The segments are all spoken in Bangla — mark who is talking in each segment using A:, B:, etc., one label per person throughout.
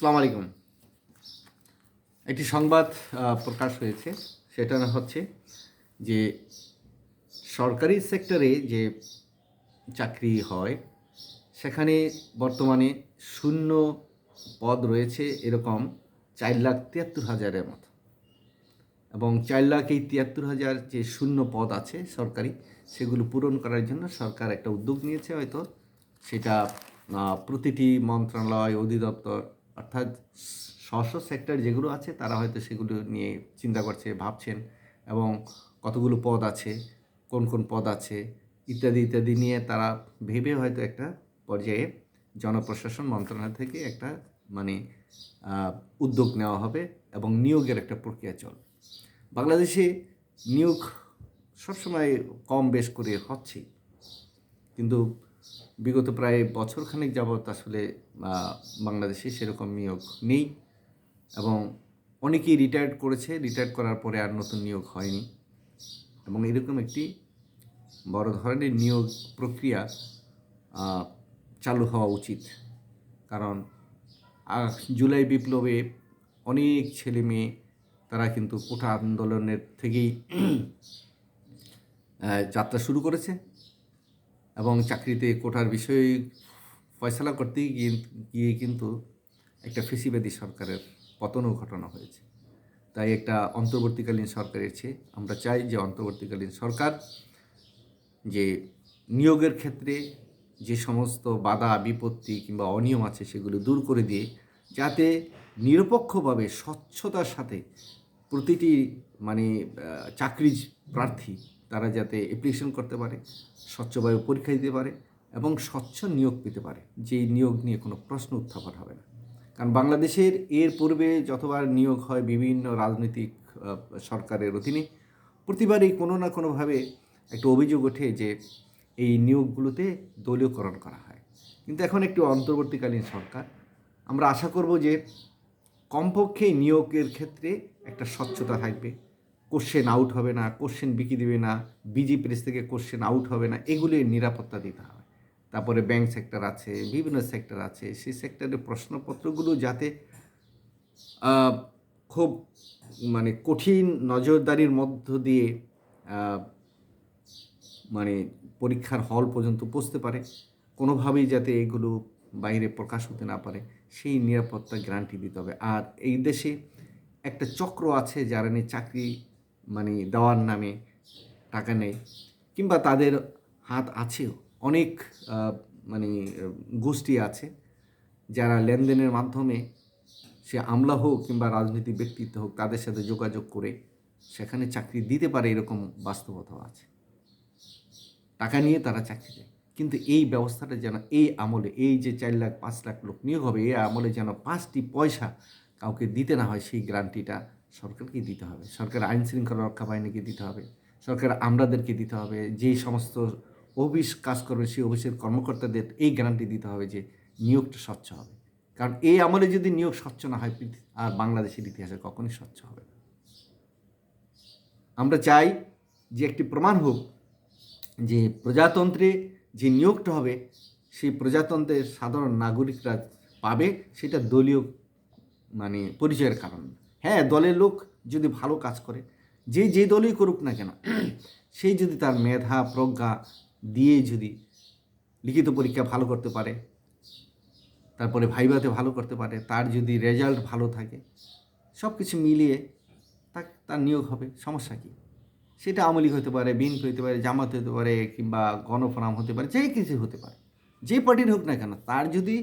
A: সালাম আলাইকুম। একটি সংবাদ প্রকাশ হয়েছে। সেটা হচ্ছে যে সরকারি সেক্টরে যে চাকরি হয়, সেখানে বর্তমানে শূন্য পদ রয়েছে এরকম চার লাখ তিয়াত্তর হাজারের মতো। এবং চার লাখ এই তিয়াত্তর হাজার যে শূন্য পদ আছে সরকারি, সেগুলো পূরণ করার জন্য সরকার একটা উদ্যোগ নিয়েছে হয়তো। সেটা প্রতিটি মন্ত্রণালয়, অধিদপ্তর অর্থাৎ স্ব সেক্টর যেগুলো আছে, তারা হয়তো সেগুলো নিয়ে চিন্তা করছে, ভাবছেন এবং কতগুলো পদ আছে, কোন কোন পদ আছে, ইত্যাদি ইত্যাদি নিয়ে তারা ভেবে হয়তো একটা পর্যায়ে জনপ্রশাসন মন্ত্রণালয় থেকে একটা মানে উদ্যোগ নেওয়া হবে এবং নিয়োগের একটা প্রক্রিয়া চলবে। বাংলাদেশে নিয়োগ সবসময় কম বেশ করে হচ্ছে কিন্তু বিগত প্রায় বছরখানেক যাবৎ আসলে বাংলাদেশে সেরকম নিয়োগ নেই এবং অনেকেই রিটায়ার্ড করেছে। রিটায়ার্ড করার পরে আর নতুন নিয়োগ হয়নি এবং এরকম একটি বড় ধরনের নিয়োগ প্রক্রিয়া চালু হওয়া উচিত। কারণ জুলাই বিপ্লবে অনেক ছেলে মেয়ে তারা কিন্তু কোঠা আন্দোলনের থেকেই যাত্রা শুরু করেছে। এবং চাকরিতে কোটার বিষয়ে ফয়সলা করতে গিয়ে গিয়ে কিন্তু একটা ফেসিবাদী সরকারের পতনও ঘটনা হয়েছে। তাই একটা অন্তর্বর্তীকালীন সরকারের চেয়ে আমরা চাই যে অন্তর্বর্তীকালীন সরকার যে নিয়োগের ক্ষেত্রে যে সমস্ত বাধা, বিপত্তি কিংবা অনিয়ম আছে সেগুলো দূর করে দিয়ে যাতে নিরপেক্ষভাবে স্বচ্ছতার সাথে প্রতিটি মানে চাকরি প্রার্থী তারা যাতে অ্যাপ্লিকেশন করতে পারে স্বচ্ছভাবে পরীক্ষা দিতে পারে এবং স্বচ্ছ নিয়োগ পেতে পারে। যেই নিয়োগ নিয়ে কোনো প্রশ্ন উত্থাপন হবে না। কারণ বাংলাদেশের এর পূর্বে যতবার নিয়োগ হয় বিভিন্ন রাজনৈতিক সরকারের অধীনে, প্রতিবারই কোনো না কোনোভাবে একটা অভিযোগ ওঠে যে এই নিয়োগগুলোতে দলীয়করণ করা হয়। কিন্তু এখন একটু অন্তর্বর্তীকালীন সরকার। আমরা আশা করব যে কমপক্ষে নিয়োগের ক্ষেত্রে একটা স্বচ্ছতা থাকবে। কোশ্চেন আউট হবে না কোশ্চেন বিকি দেবে না বিজি প্রেস থেকে কোশ্চেন আউট হবে না এগুলির নিরাপত্তা দিতে হবে। তারপরে ব্যাংক সেক্টর আছে, বিভিন্ন সেক্টর আছে, সেই সেক্টরের প্রশ্নপত্রগুলো যাতে খুব মানে কঠিন নজরদারির মধ্য দিয়ে মানে পরীক্ষার হল পর্যন্ত পৌঁছতে পারে, কোনোভাবেই যাতে এগুলো বাইরে প্রকাশ হতে না পারে, সেই নিরাপত্তা গ্যারান্টি দিতে হবে। আর এই দেশে একটা চক্র আছে যারা নিয়ে চাকরি মানে দেওয়ার নামে টাকা নেয় কিংবা তাদের হাত আছেও। অনেক মানে গোষ্ঠী আছে যারা লেনদেনের মাধ্যমে সে আমলা হোক কিংবা রাজনৈতিক ব্যক্তিত্ব হোক তাদের সাথে যোগাযোগ করে সেখানে চাকরি দিতে পারে এরকম বাস্তবতাও আছে। টাকা নিয়ে তারা চাকরি দেয়। কিন্তু এই ব্যবস্থাটা যেন, এই আমলে, এই যে চার লাখ, পাঁচ লাখ লোক নিয়োগ হবে, এই আমলে যেন পাঁচটি পয়সা কাউকে দিতে না হয় সেই গ্যারান্টিটা সরকারকে দিতে হবে। সরকার আইন শৃঙ্খলা রক্ষা বাহিনীকে দিতে হবে। সরকার আমরাদেরকে দিতে হবে। যেই সমস্ত অফিস কাজ করবে, সেই অফিসের কর্মকর্তাদের এই গ্যারান্টি দিতে হবে যে নিয়োগটা স্বচ্ছ হবে। কারণ এই আমলে যদি নিয়োগ স্বচ্ছ না হয় আর বাংলাদেশের ইতিহাসে কখনই স্বচ্ছ হবে না। আমরা চাই যে একটি প্রমাণ হোক যে প্রজাতন্ত্রে যে নিয়োগটা হবে, সেই প্রজাতন্ত্রের সাধারণ নাগরিকরা পাবে, সেটা দলীয় মানে পরিচয়ের কারণ। হ্যাঁ দলের লোক যদি ভালো কাজ করে, যে যে দলই করুক না কেন সেই যদি তার মেধা, প্রজ্ঞা দিয়ে যদি লিখিত পরীক্ষা ভালো করতে পারে, তারপরে ভাইভাতে ভালো করতে পারে, তার যদি রেজাল্ট ভালো থাকে সব কিছু মিলিয়ে তা তার নিয়োগ হবে। সমস্যা কী? সেটা আওয়ামী হতে পারে, বিএনপি হতে পারে, জামাত হতে পারে, কিংবা গণফোরাম হতে পারে, যে কিছু হতে পারে, যে পার্টির হোক না কেন, তার যদি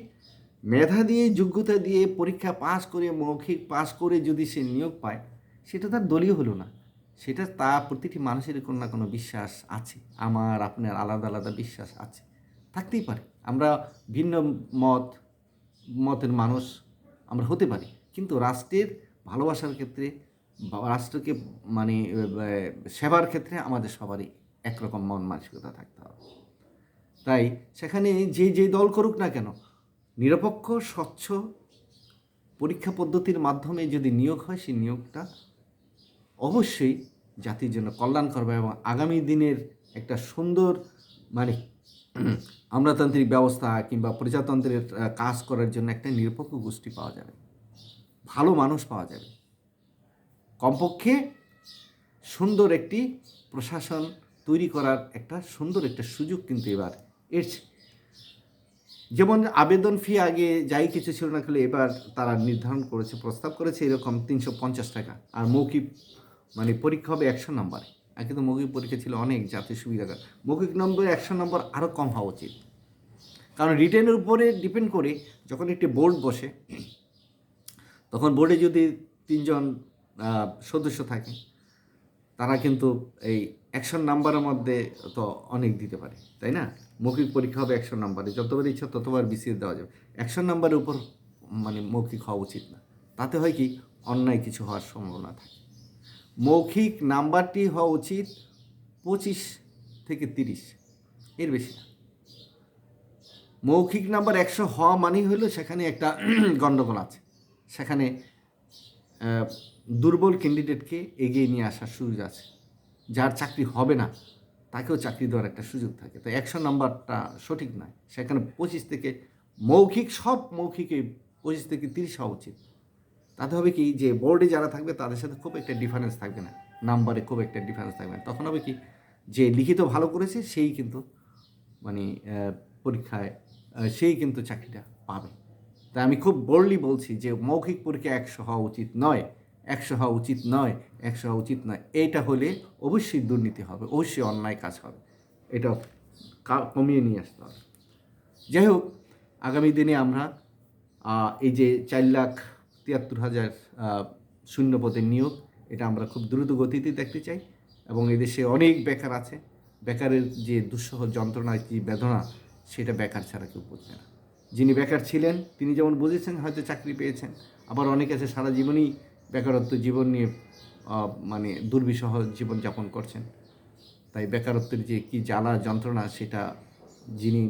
A: মেধা দিয়ে, যোগ্যতা দিয়ে পরীক্ষা পাস করে, মৌখিক পাস করে যদি সে নিয়োগ পায়, সেটা তার দলীয় হলো না। সেটা তা প্রতিটি মানুষের কোনো না কোনো বিশ্বাস আছে। আমার, আপনার আলাদা আলাদা বিশ্বাস আছে। থাকতেই পারে। আমরা ভিন্ন মত, মতের মানুষ আমরা হতে পারি। কিন্তু রাষ্ট্রের ভালোবাসার ক্ষেত্রে রাষ্ট্রকে মানে সেবার ক্ষেত্রে আমাদের সবারই একরকম মন মানসিকতা থাকতে হবে। তাই সেখানে যে যে দল করুক না কেন নিরপেক্ষ, স্বচ্ছ পরীক্ষা পদ্ধতির মাধ্যমে যদি নিয়োগ হয়, সেই নিয়োগটা অবশ্যই জাতির জন্য কল্যাণ করবে এবং আগামী দিনের একটা সুন্দর মানে আমলাতান্ত্রিক ব্যবস্থা কিংবা প্রজাতন্ত্রের কাজ করার জন্য একটা নিরপেক্ষ গোষ্ঠী পাওয়া যাবে। ভালো মানুষ পাওয়া যাবে। কমপক্ষে সুন্দর একটি প্রশাসন তৈরি করার একটা সুন্দর একটা সুযোগ কিন্তু এবার এসছে। যেমন আবেদন ফি আগে যাই কিছু ছিল না, খেলে এবার তারা নির্ধারণ করেছে, প্রস্তাব করেছে, এরকম তিনশো পঞ্চাশ টাকা। আর মৌখিক মানে পরীক্ষা হবে একশো নম্বরে। আগে তো মৌখিক পরীক্ষা ছিল অনেক জাতীয় সুবিধা। মৌখিক নম্বর একশো নম্বর আরও কম হওয়া উচিত। কারণ রিটেনের উপরে ডিপেন্ড করে যখন একটি বোর্ড বসে, তখন বোর্ডে যদি তিনজন সদস্য থাকে, তারা কিন্তু এই একশো নাম্বারের মধ্যে তো অনেক দিতে পারে, তাই না? মৌখিক পরীক্ষা হবে একশো নাম্বারে। যতবার ইচ্ছা ততবার বিসিএস দেওয়া যাবে। একশো নাম্বারের উপর মানে মৌখিক হওয়া উচিত না। তাতে হয় কি? অন্যায় কিছু হওয়ার সম্ভাবনা থাকে। মৌখিক নাম্বারটি হওয়া উচিত পঁচিশ থেকে তিরিশ। এর বেশি না। মৌখিক নাম্বার একশো হওয়া মানেই হলো সেখানে একটা গণ্ডগোল আছে। সেখানে দুর্বল ক্যান্ডিডেটকে এগিয়ে নিয়ে আসার সুযোগ আছে। যার চাকরি হবে না। তাকেও চাকরি দেওয়ার একটা সুযোগ থাকে। তো একশো নাম্বারটা সঠিক নয়। সেখানে পঁচিশ থেকে মৌখিক, সব মৌখিকে পঁচিশ থেকে তিরিশ হওয়া উচিত। তাতে হবে কি, যে বোর্ডে যারা থাকবে, তাদের সাথে খুব একটা ডিফারেন্স থাকবে না। নাম্বারে খুব একটা ডিফারেন্স থাকবে না। তখন হবে কি, যে লিখিত ভালো করেছে, সেই কিন্তু মানে পরীক্ষায় সেই কিন্তু চাকরিটা পাবে। তাই আমি খুব বোল্ডলি বলছি যে মৌখিক পরীক্ষা একশো হওয়া উচিত নয়। একশো হওয়া উচিত নয় একশো হওয়া উচিত নয়। এইটা হলে অবশ্যই দুর্নীতি হবে অবশ্যই অন্যায় কাজ হবে। এটা কমিয়ে নিয়ে আসতে হবে। যাই হোক আগামী দিনে আমরা এই যে চার লাখ তিয়াত্তর হাজার আহ, শূন্য পদের নিয়োগ এটা আমরা খুব দ্রুত গতিতে দেখতে চাই এবং এদেশে অনেক বেকার আছে। বেকারের যে দুঃসহ যন্ত্রণা কি বেদনা সেটা বেকার ছাড়া কেউ বুঝবে না। যিনি বেকার ছিলেন তিনি যেমন বুঝেছেন হয়তো চাকরি পেয়েছেন আবার অনেকে আছে সারা জীবনই বেকারত্ব জীবন নিয়ে মানে দুর্বিষহ জীবনযাপন করছেন। তাই বেকারত্বের যে কি জ্বালা যন্ত্রণা সেটা যিনি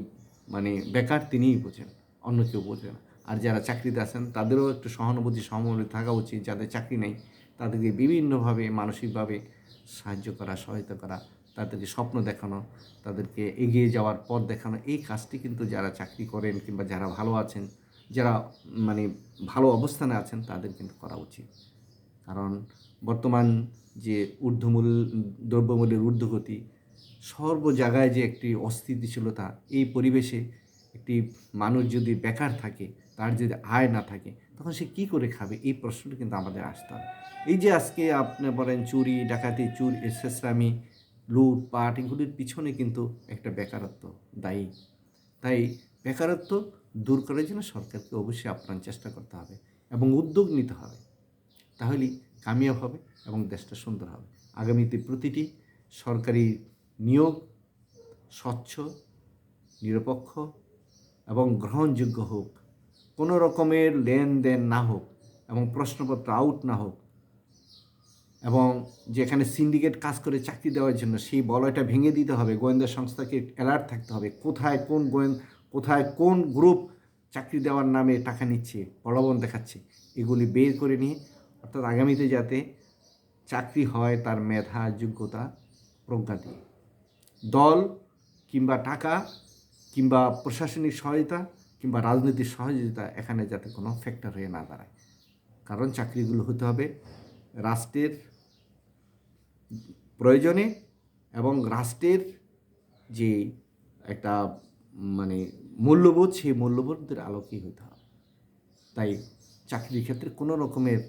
A: মানে বেকার তিনিই বোঝেন, অন্য কেউ বোঝে না। আর যারা চাকরিতে আছেন তাদেরও একটু সহানুভূতি সহানুভূতি থাকা উচিত। যাদের চাকরি নেই তাদেরকে বিভিন্নভাবে, মানসিকভাবে সাহায্য করা, সহায়তা করা, তাদেরকে স্বপ্ন দেখানো, তাদেরকে এগিয়ে যাওয়ার পথ দেখানো, এই কাজটি কিন্তু যারা চাকরি করেন কিংবা যারা ভালো আছেন যারা মানে ভালো অবস্থানে আছেন, তাদের কিন্তু করা উচিত। কারণ বর্তমান যে ঊর্ধ্বমূল, দ্রব্যমূল্যের ঊর্ধ্বগতি, সর্ব জায়গায় যে একটি অস্থিতিশীলতা, এই পরিবেশে একটি মানুষ যদি বেকার থাকে, তার যদি আয় না থাকে, তখন সে কি করে খাবে? এই প্রশ্নটি কিন্তু আমাদের আসতে হবে। এই যে আজকে আপনি বলেন চুরি, ডাকাতি, চুর শেষরামি লুট, পাট, এগুলির পিছনে কিন্তু একটা বেকারত্ব দায়ী। তাই বেকারত্ব দূর করার জন্য সরকারকে অবশ্যই আপ্রাণ চেষ্টা করতে হবে এবং উদ্যোগ নিতে হবে। তাহলেই কামিয়াব হবে এবং দেশটা সুন্দর হবে। আগামীতে প্রতিটি সরকারি নিয়োগ স্বচ্ছ, নিরপেক্ষ এবং গ্রহণযোগ্য হোক। কোনো রকমের লেনদেন না হোক এবং প্রশ্নপত্র আউট না হোক এবং যেখানে সিন্ডিকেট কাজ করে চাকরি দেওয়ার জন্য সেই বলয়টা ভেঙে দিতে হবে, গোয়েন্দা সংস্থাকে অ্যালার্ট থাকতে হবে কোথায় কোন গোয়েন কোথায় কোন গ্রুপ চাকরি দেওয়ার নামে টাকা নিচ্ছে প্রলোভন দেখাচ্ছে, এগুলি বের করে নিয়ে, অর্থাৎ আগামীতে যাতে চাকরি হয় তার মেধা, যোগ্যতা প্রজ্ঞা দিয়ে। দল কিংবা টাকা কিংবা প্রশাসনিক সহায়তা কিংবা রাজনৈতিক সহযোগিতা এখানে যাতে কোনো ফ্যাক্টর হয়ে না দাঁড়ায়। কারণ চাকরিগুলো হতে হবে রাষ্ট্রের প্রয়োজনে এবং রাষ্ট্রের যে একটা মানে মূল্যবোধ, সেই মূল্যবোধের আলোকেই হতে হবে। তাই চাকরির ক্ষেত্রে কোনো রকমের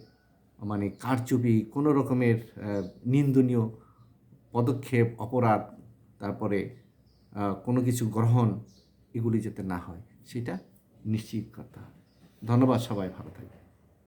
A: মানে কারচুপি, কোনো রকমের নিন্দনীয় পদক্ষেপ, অপরাধ, তারপরে কোনো কিছু গ্রহণ এগুলি যাতে না হয়, সেটা নিশ্চিত করতে হবে। ধন্যবাদ সবাই, ভালো থাকবে